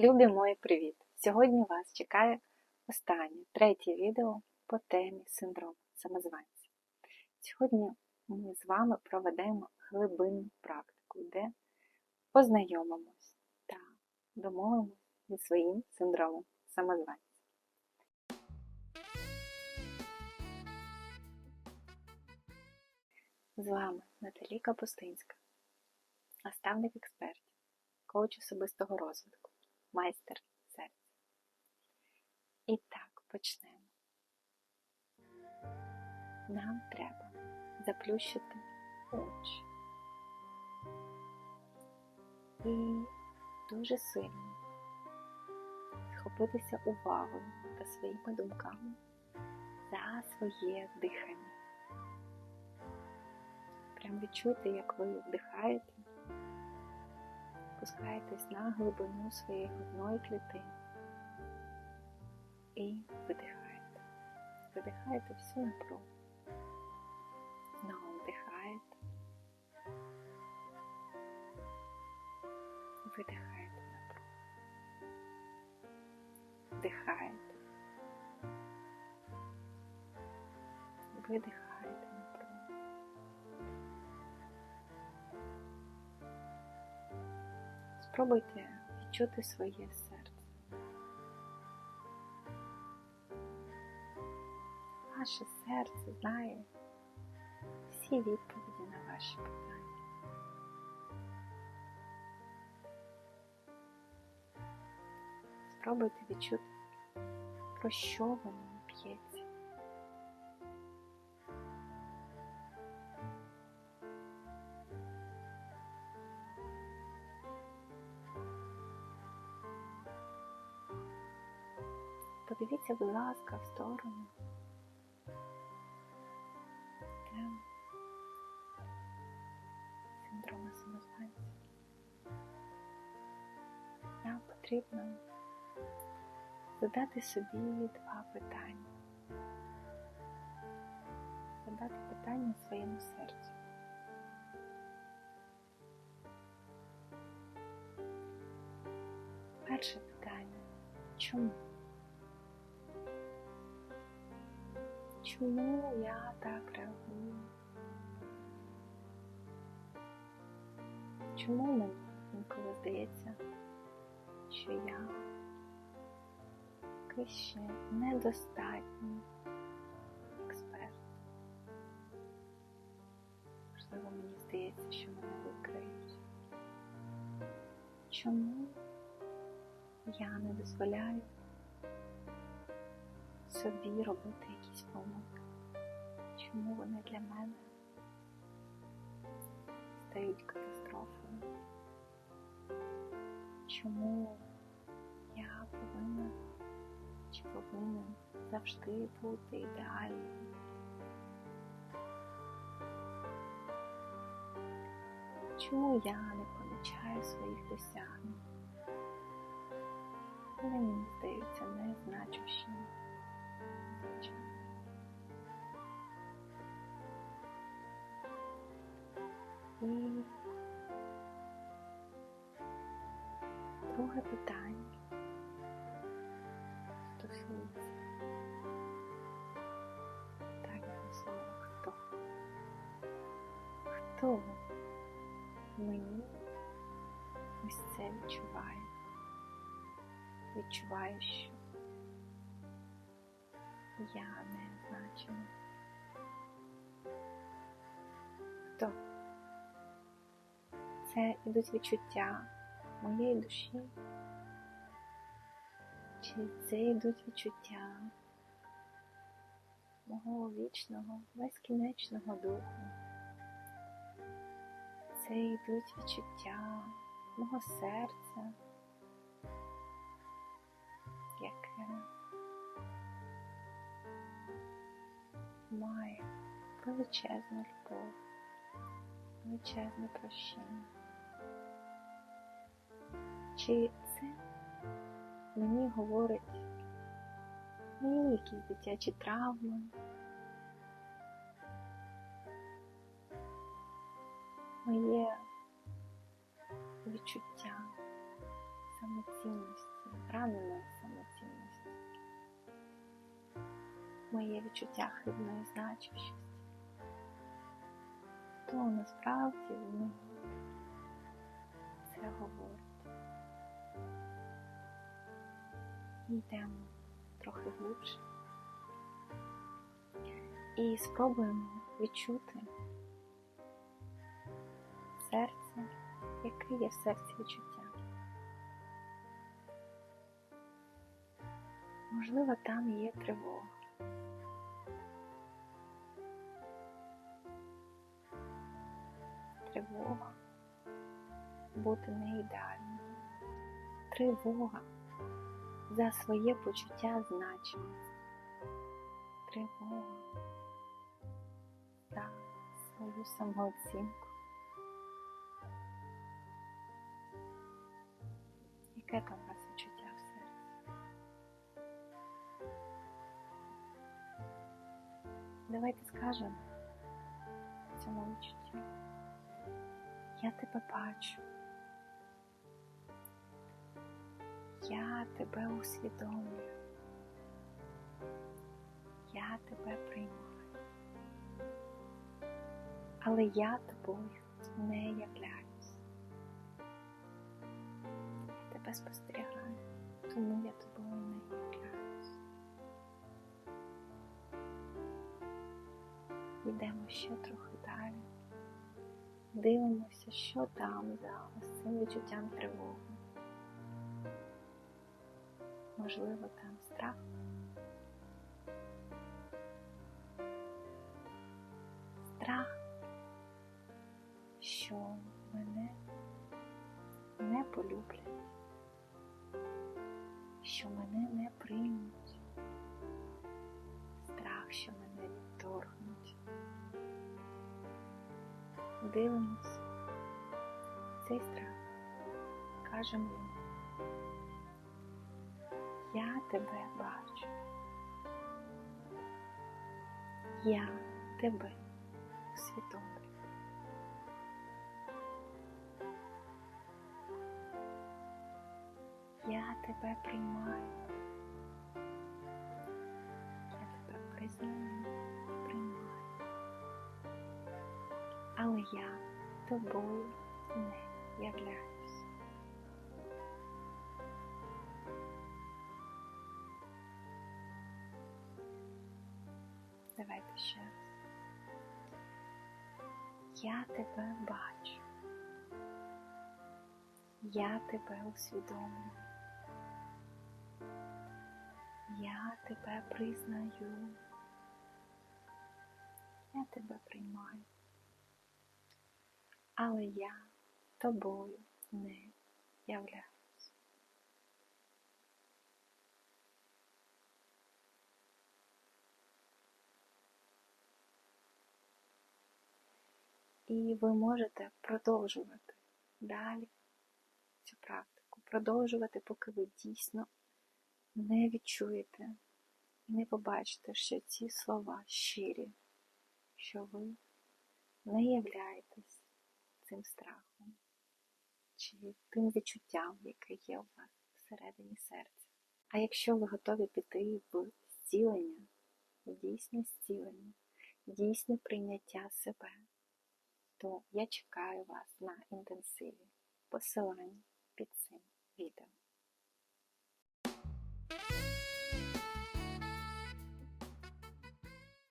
Любі мої привіт! Сьогодні вас чекає останнє, третє відео по темі синдрому самозванця. Сьогодні ми з вами проведемо глибинну практику, де познайомимось та домовимося зі своїм синдромом самозванця. З вами Наталі Капустинська, наставник експертів, коуч особистого розвитку майстер серця. І так, почнемо. Нам треба заплющити очі і дуже сильно схопитися увагою та своїми думками за своє дихання. Прям відчуйте, як ви вдихаєте опускаєтесь на глибину своєї грудної клітини і видихаєте. Видихаєте всю напругу. Знову вдихаєте. Видихаєте напругу. Вдихаєте. Видихаєте Спробуйте відчути своє серце. Ваше серце знає всі відповіді на ваші питання. Спробуйте відчути, про що воно Подивіться, будь ласка, в сторону. Тем синдрома самозванця. Нам потрібно задати собі два питання. Задати питання своєму серцю. Перше питання. Чому? Чому я так реагую? Чому мені інколи здається, що я якийсь ще недостатній експерт? Можливо, мені здається, що мене викриють. Чому я не дозволяю собі робити якісь помилки? Чому вони для мене стають катастрофою? Чому я повинна чи повинен завжди бути ідеальним? Чому я не помічаю своїх досягнень? Вони мені здаються незначущими. Друге питання стосується питання слова хто? Хто мені ось це відчуває? Відчуваю, що я не значима. Хто? Це ідуть відчуття моєї душі, чи це йдуть відчуття мого вічного, безкінечного духу. Це йдуть відчуття мого серця, яке має величезну любов, величезне прощення. Чи це мені говорить мої якісь дитячі травми, моє відчуття самоцінності, раненої самоцінності, моє відчуття хибної значущості. Хто насправді в мені це говорить? Йдемо трохи глибше. І спробуємо відчути серце, яке є в серці відчуття. Можливо, там є тривога. Тривога бути не ідеальною. Тривога за своє почуття значимості. Тривога за свою самооцінку. Яке там у вас відчуття в серці? Давайте скажемо цьому відчуттю. Я тебе бачу. Я тебе усвідомлюю. Я тебе приймаю. Але я тобою не являюсь. Я тебе спостерігаю, тому я тобою не являюсь. Йдемо ще трохи далі. Дивимося, що там за цим відчуттям тривоги. Можливо, там страх. Страх, що мене не полюблять, що мене не приймуть, страх, що мене відторгнуть. Дивимось цей страх, кажемо йому. Тебе бачу. Я тебе усвідомлюю. Я тебе приймаю. Я тебе признаю, приймаю. Але я тобою не являюсь. Давайте ще раз. Я тебе бачу. Я тебе усвідомлюю. Я тебе признаю. Я тебе приймаю. Але я тобою не являюсь. І ви можете продовжувати далі цю практику, продовжувати, поки ви дійсно не відчуєте і не побачите, що ці слова щирі, що ви не являєтесь цим страхом чи тим відчуттям, яке є у вас всередині серця. А якщо ви готові піти в зцілення, в дійсне зцілення, дійсне прийняття себе, то я чекаю вас на інтенсиві. Посилання під цим відео.